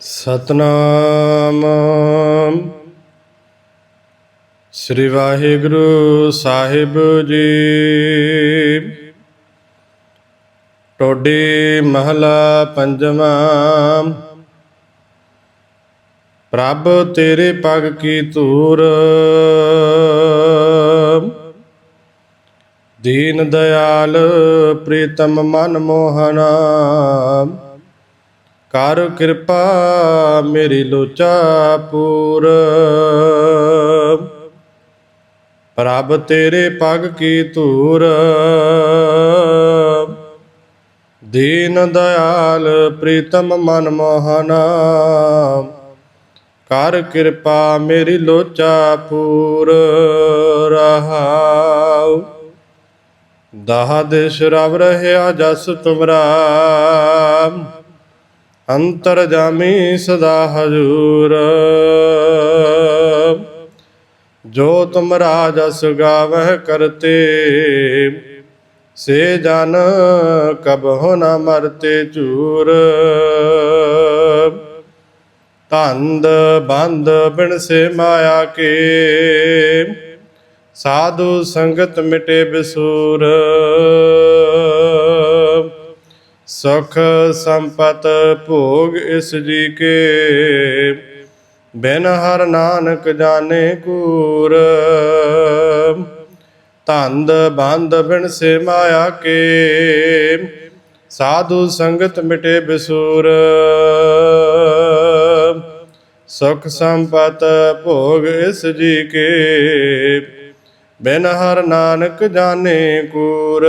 ਸਤਨਾਮ। ਸ੍ਰੀ ਵਾਹਿਗੁਰੂ ਸਾਹਿਬ ਜੀ। ਟੋਡੀ ਮਹਲਾ ਪੰਜਵਾਂ। ਪ੍ਰਭ ਤੇਰੇ ਪਗ ਕੀ ਧੂਰ। ਦੀਨ ਦਇਆਲ ਪ੍ਰੀਤਮ ਮਨ ਮੋਹਨਾ। ਕਰ ਕਿਰਪਾ ਮੇਰੀ ਲੋਚਾ ਪੂਰ। ਪ੍ਰਭ ਤੇਰੇ ਪਗ ਕੀ ਧੂਰ। ਦੀਨ ਦਇਆਲ ਪ੍ਰੀਤਮ ਮਨ ਮੋਹਨਾ। ਕਰ ਕਿਰਪਾ ਮੇਰੀ ਲੋਚਾ ਪੂਰ। ਰਹਾਉ। ਦਹ ਦਿਸ਼ ਰਵ ਰਹਿਆ ਜਸ ਤੁਮਰਾ। ਅੰਤਰ ਜਾਮੀ ਸਦਾ ਹਜੂਰ। ਜੋ ਤੁਮ ਰਾਜਸ ਗਾਵਹਿ ਕਰਤੇ, ਸੇ ਜਨ ਕਬਹੁ ਨ ਮਰਤੇ ਚੂਰ। ਧੰਦ ਬੰਦ ਬਿਨ ਸੇ ਮਾਇਆ ਕੇ, ਸਾਧੂ ਸੰਗਤ ਮਿਟੇ ਬਿਸੂਰ। ਸੁਖ ਸੰਪਤ ਭੋਗ ਇਸ ਜੀ ਕੇ। ਬਿਨ ਹਰ ਨਾਨਕ ਜਾਣੇ ਕੂਰ। ਧੰਦ ਬੰਦ ਬਿਨ ਸੇ ਮਾਇਆ ਕੇ ਸਾਧੂ ਸੰਗਤ ਮਿਟੇ ਬਿਸੂਰ। ਸੁਖ ਸੰਪਤ ਭੋਗ ਇਸ ਜੀ ਕੇ। ਬਿਨ ਹਰ ਨਾਨਕ ਜਾਣੇ ਕੂਰ।